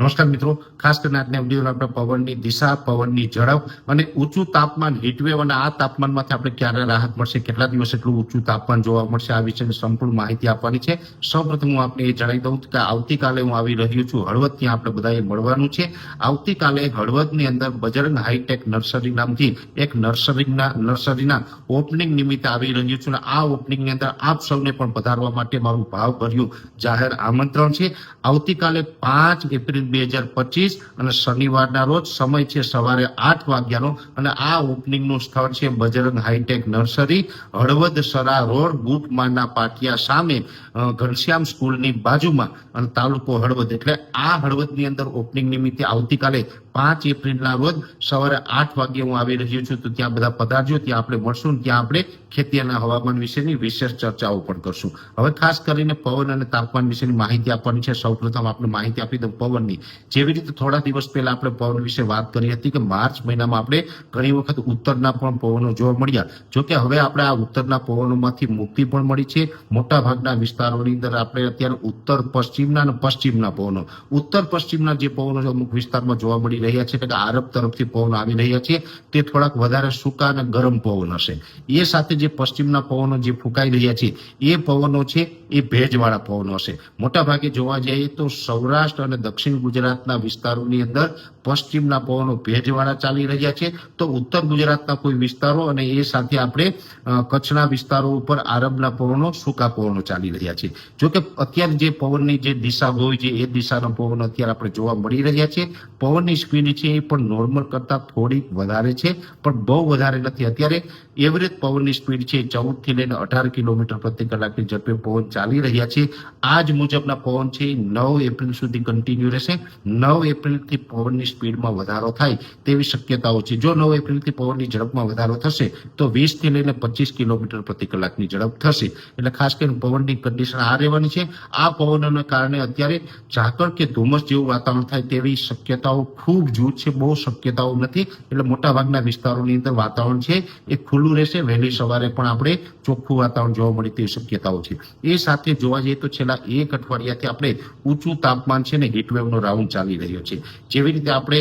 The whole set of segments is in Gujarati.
નમસ્કાર મિત્રો, ખાસ કરીને આજના વીડિયો આપણે પવનની દિશા, પવનની ઝડપ અને ઊંચું તાપમાન હીટવેવ અને આ તાપમાનમાંથી આપણે ક્યારે રાહત મળશે, કેટલા દિવસ એટલું ઊંચું તાપમાન જોવા મળશે, આ વિશેની સંપૂર્ણ માહિતી આપવાની છે. સૌપ્રથમ હું આપને એ જણાવી દઉં કે આવતીકાલે હું આવી રહ્યો છું હળવદ ત્યાં આપણે બધાએ મળવાનું છે. આવતીકાલે હળવદની અંદર બજરંગ હાઈટેક નર્સરી નામથી એક નર્સરીના નર્સરીના ઓપનિંગ નિમિત્તે આવી રહ્યું છું અને આ ઓપનિંગની અંદર આપ સૌને પણ પધારવા માટે મારું ભાવભર્યું જાહેર આમંત્રણ છે. આવતીકાલે પાંચ એપ્રિલ બે હજાર પચીસ અને શનિવારના રોજ સમય છે સવારે આઠ વાગ્યાનો અને આ ઓપનિંગનું સ્થળ છે Bajrang hi tech nursery, Halvad Sara road, બુટમાના પાટિયા સામે ઘનશ્યામ સ્કૂલની બાજુમાં અને તાલુકો હળવદ. એટલે આ હળવદની અંદર ઓપનિંગ નિમિત્તે આવતીકાલે પાંચ એપ્રિલના રોજ સવારે આઠ વાગે હું આવી રહ્યો છું. તો ત્યાં બધા પધારજો, ત્યાં આપણે મળશું, ત્યાં આપણે ખેતીના હવામાન વિશેની વિશેષ ચર્ચાઓ પણ કરશું. હવે ખાસ કરીને પવન અને તાપમાન વિશેની માહિતી આપવાની છે. સૌપ્રથમ આપણે માહિતી આપી દઉં પવનની. જેવી રીતે થોડા દિવસ પહેલા આપણે પવન વિશે વાત કરી હતી કે માર્ચ મહિનામાં આપણે ઘણી વખત ઉત્તરના પણ પવનો જોવા મળ્યા. જોકે હવે આપણે આ ઉત્તરના પવનોમાંથી મુક્તિ પણ મળી છે. મોટા ભાગના વિસ્તારોની અંદર આપણે અત્યારે ઉત્તર પશ્ચિમના અને પશ્ચિમના પવનો. ઉત્તર પશ્ચિમના જે પવનો અમુક વિસ્તારમાં જોવા મળી રહ્યા છે કે આરબ તરફથી પવન આવી રહ્યા છે, તે થોડાક વધારે સૂકા અને ગરમ પવન હશે. એ સાથે જે પશ્ચિમના પવનો જે ફૂંકાઈ રહ્યા છે, એ પવનો છે એ ભેજવાળા પવનો હશે મોટા ભાગે જોવા જઈએ તો સૌરાષ્ટ્ર અને દક્ષિણ ગુજરાતના વિસ્તારોની અંદર પશ્ચિમના પવનો ભેજવાળા ચાલી રહ્યા છે. તો ઉત્તર ગુજરાતના કોઈ વિસ્તારો અને એ સાથે આપણે કચ્છના વિસ્તારો ઉપર આરબના પવનો સૂકા પવનો ચાલી રહ્યા છે. જો કે અત્યારે જે પવનની જે દિશા હોય છે, એ દિશાના પવન અત્યારે આપણે જોવા મળી રહ્યા છે. પવનની સ્પીડ છે એ પણ નોર્મલ કરતાં થોડીક વધારે છે, પણ બહુ વધારે નથી. અત્યારે એવરેજ પવનની સ્પીડ છે ચૌદથી લઈને અઢાર કિલોમીટર પ્રતિ કલાકની ઝડપે પવન ચાલી રહ્યા છે આ જ મુજબના પવન છે નવ એપ્રિલ સુધી કન્ટિન્યુ રહેશે. નવ એપ્રિલથી પવનની સ્પીડમાં વધારો થાય તેવી શક્યતાઓ છે. જો નવ એપ્રિલથી પવનની ઝડપમાં વધારો થશે, તો વીસથી લઈને પચીસ કિલોમીટર પ્રતિ કલાકની ઝડપ થશે. એટલે ખાસ કરીને પવનની કન્ડિશન આ રહેવાની છે. આ પવનોને કારણે અત્યારે ઝાકળ કે ધુમ્મસ જેવું વાતાવરણ થાય તેવી શક્યતાઓ ખૂબ જૂથ છે. બહુ શક્યતાઓ નથી. એટલે મોટા ભાગના વિસ્તારોની અંદર વાતાવરણ છે એ ખુલ્લું રહેશે. વહેલી સવારે પણ આપણે ચોખ્ખું વાતાવરણ જોવા મળે તેવી શક્યતાઓ છે. એ સાથે જોવા જઈએ તો છેલ્લા એક અઠવાડિયાથી આપણે ઊંચું તાપમાન છે ને હીટવેવનો રાઉન્ડ ચાલી રહ્યો છે. જેવી રીતે આપણે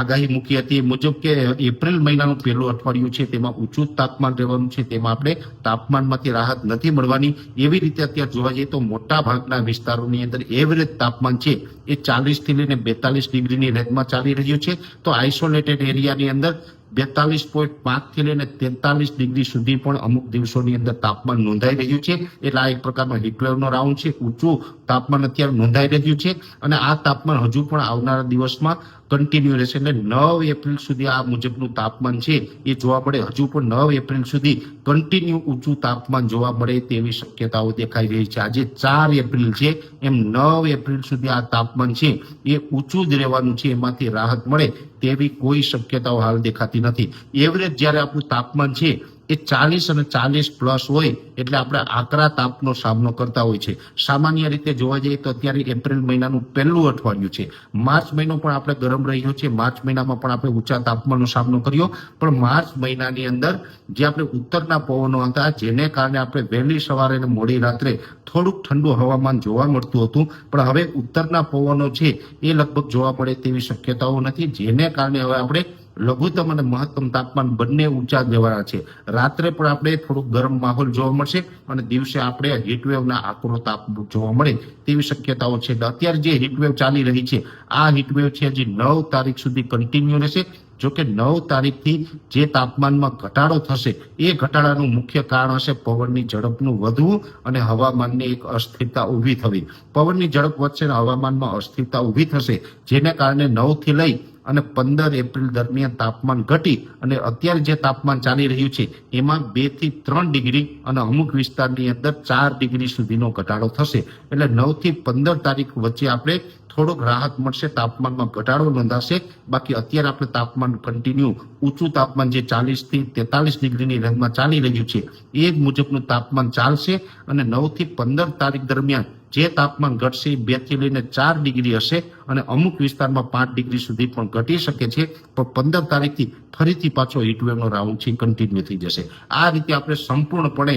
આગાહી મૂકી હતી મુજબ કે એપ્રિલ મહિનાનું પહેલું અઠવાડિયું છે, તેમાં ઊંચું તાપમાન રહેવાનું છે, તેમાં આપણે તાપમાનમાંથી રાહત નથી મળવાની. એવી રીતે અત્યારે જોવા જઈએ તો મોટા ભાગના વિસ્તારોની અંદર એવરેજ તાપમાન છે એ ચાલીસથી લઈને બેતાલીસ ડિગ્રીની રેન્જમાં ચાલી રહ્યું છે. તો આઇસોલેટેડ એરિયાની અંદર બેતાલીસ પોઈન્ટ પાંચથી લઈને તેતાલીસ ડિગ્રી સુધી પણ અમુક દિવસોની અંદર તાપમાન નોંધાઈ રહ્યું છે. એટલે આ એક પ્રકારનો હીટવેવનો રાઉન્ડ છે. ઊંચું તાપમાન અત્યારે નોંધાઈ રહ્યું છે. અને આ તાપમાન હજુ પણ આવનારા દિવસમાં કન્ટિન્યુ રહેશે એટલે નવ એપ્રિલ સુધી આ મુજબનું તાપમાન છે એ જોવા મળે. હજુ પણ નવ એપ્રિલ સુધી કન્ટિન્યુ ઊંચું તાપમાન જોવા મળે તેવી શક્યતાઓ દેખાઈ રહી છે. આજે ચાર એપ્રિલ છે, એમ નવ એપ્રિલ સુધી આ તાપમાન છે, એ ઊંચું જ રહેવાનું છે, એમાંથી રાહત મળે તેવી કોઈ શક્યતાઓ હાલ દેખાતી નથી. એવરેજ જ્યારે આપણું તાપમાન છે એ ચાલીસ અને ચાલીસ પ્લસ હોય એટલે આપણે આકરા તાપનો સામનો કરતા હોય છે. સામાન્ય રીતે જોવા જઈએ તો અત્યારે એપ્રિલ મહિનાનું પહેલું અઠવાડિયું છે. માર્ચ મહિનો પણ આપણે ગરમ રહ્યો છે. માર્ચ મહિનામાં પણ આપણે ઊંચા તાપમાનનો સામનો કર્યો. પણ માર્ચ મહિનાની અંદર જે આપણે ઉત્તરના પવનો હતા, જેને કારણે આપણે વહેલી સવારે અને મોડી રાત્રે થોડુંક ઠંડુ હવામાન જોવા મળતું હતું. પણ હવે ઉત્તરના પવનો છે એ લગભગ જોવા મળે તેવી શક્યતાઓ નથી. જેને કારણે હવે આપણે લઘુત્તમ અને મહત્તમ તાપમાન બંને ઊંચા જવાના છે. રાત્રે પણ આપણે થોડુંક ગરમ માહોલ જોવા મળશે અને દિવસે આપણે હીટવેવના આકરો તાપ જોવા મળે તેવી શક્યતાઓ છે. અત્યારે જે હીટવેવ ચાલી રહી છે, આ હીટવેવ છે જે નવ તારીખ સુધી કન્ટિન્યુ રહેશે. જો કે નવ તારીખથી જે તાપમાનમાં ઘટાડો થશે, એ ઘટાડાનું મુખ્ય કારણ હશે પવનની ઝડપનું વધવું અને હવામાનની એક અસ્થિરતા ઊભી થવી. પવનની ઝડપ વધશે અને હવામાનમાં અસ્થિરતા ઊભી થશે, જેને કારણે નવથી લઈ અને પંદર એપ્રિલ દરમિયાન તાપમાન ઘટી અને અત્યારે જે તાપમાન ચાલી રહ્યું છે, એમાં બેથી ત્રણ ડિગ્રી અને અમુક વિસ્તારની અંદર ચાર ડિગ્રી સુધીનો ઘટાડો થશે. એટલે નવથી પંદર તારીખ વચ્ચે આપણે થોડોક રાહત મળશે, તાપમાનમાં ઘટાડો નોંધાશે. બાકી અત્યારે આપણે તાપમાન કન્ટિન્યુ ઊંચું તાપમાન જે ચાલીસથી તેતાલીસ ડિગ્રીની રેન્જમાં ચાલી રહ્યું છે, એ મુજબનું તાપમાન ચાલશે અને નવથી પંદર તારીખ દરમિયાન જે તાપમાન ઘટશે બેથી લઈને ચાર ડિગ્રી હશે અને અમુક વિસ્તારમાં પાંચ ડિગ્રી સુધી પણ ઘટી શકે છે. પણ પંદર તારીખથી ફરીથી પાછો હીટવેવનો રાઉન્ડ છે કન્ટિન્યુ થઈ જશે. આ રીતે આપણે સંપૂર્ણપણે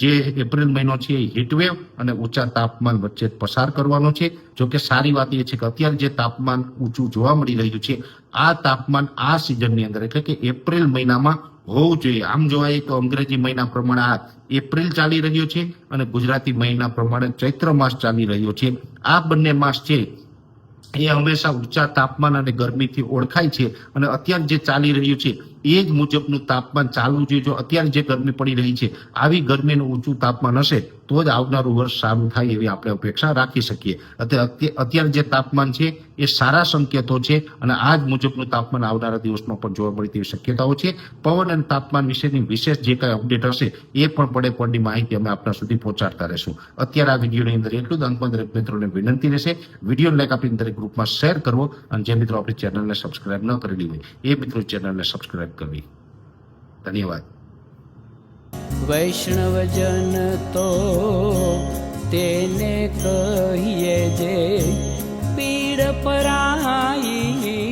જે એપ્રિલ મહિનો છે એ હીટવેવ અને ઊંચા તાપમાન વચ્ચે પસાર કરવાનો છે. જો કે સારી વાત એ છે કે અત્યારે જે તાપમાન ઊંચું જોવા મળી રહ્યું છે, આ તાપમાન આ સિઝનની અંદર એટલે કે એપ્રિલ મહિનામાં હોવું જોઈએ. આમ જોવા તો અંગ્રેજી મહિના પ્રમાણે આ એપ્રિલ ચાલી રહ્યો છે અને ગુજરાતી મહિના પ્રમાણે ચૈત્ર માસ ચાલી રહ્યો છે. આ બંને માસ છે એ હંમેશા ઊંચા તાપમાન અને ગરમીથી ઓળખાય છે અને અત્યારે જે ચાલી રહ્યું છે એ જ મુજબનું તાપમાન ચાલવું જોઈએ. જો અત્યારે જે ગરમી પડી રહી છે, આવી ગરમીનું ઊંચું તાપમાન હશે, તો જ આવનારું વર્ષ સારું થાય એવી આપણે અપેક્ષા રાખી શકીએ. અત્યારે જે તાપમાન છે, એ સારા સંકેતો છે અને આ જ મુજબનું તાપમાન આવનારા દિવસમાં પણ જોવા મળે તેવી શક્યતાઓ છે. પવન અને તાપમાન વિશેની વિશેષ જે કાંઈ અપડેટ હશે, એ પણ પડે પડની માહિતી અમે આપણા સુધી પહોંચાડતા રહેશું. અત્યારે આ વિડીયોની અંદર એટલું જ. અંતમાં દરેક મિત્રોને વિનંતી રહેશે વીડિયો લાઈક આપીને દરેક ગ્રુપમાં શેર કરવો અને જે મિત્રો આપણી ચેનલને સબસ્ક્રાઇબ ન કરેલી હોય, એ મિત્રો ચેનલને સબસ્ક્રાઇબ ભરત કવિ. ધન્યવાદ. વૈષ્ણવજન તો તેને કહીએ જે પીડ પરાઈ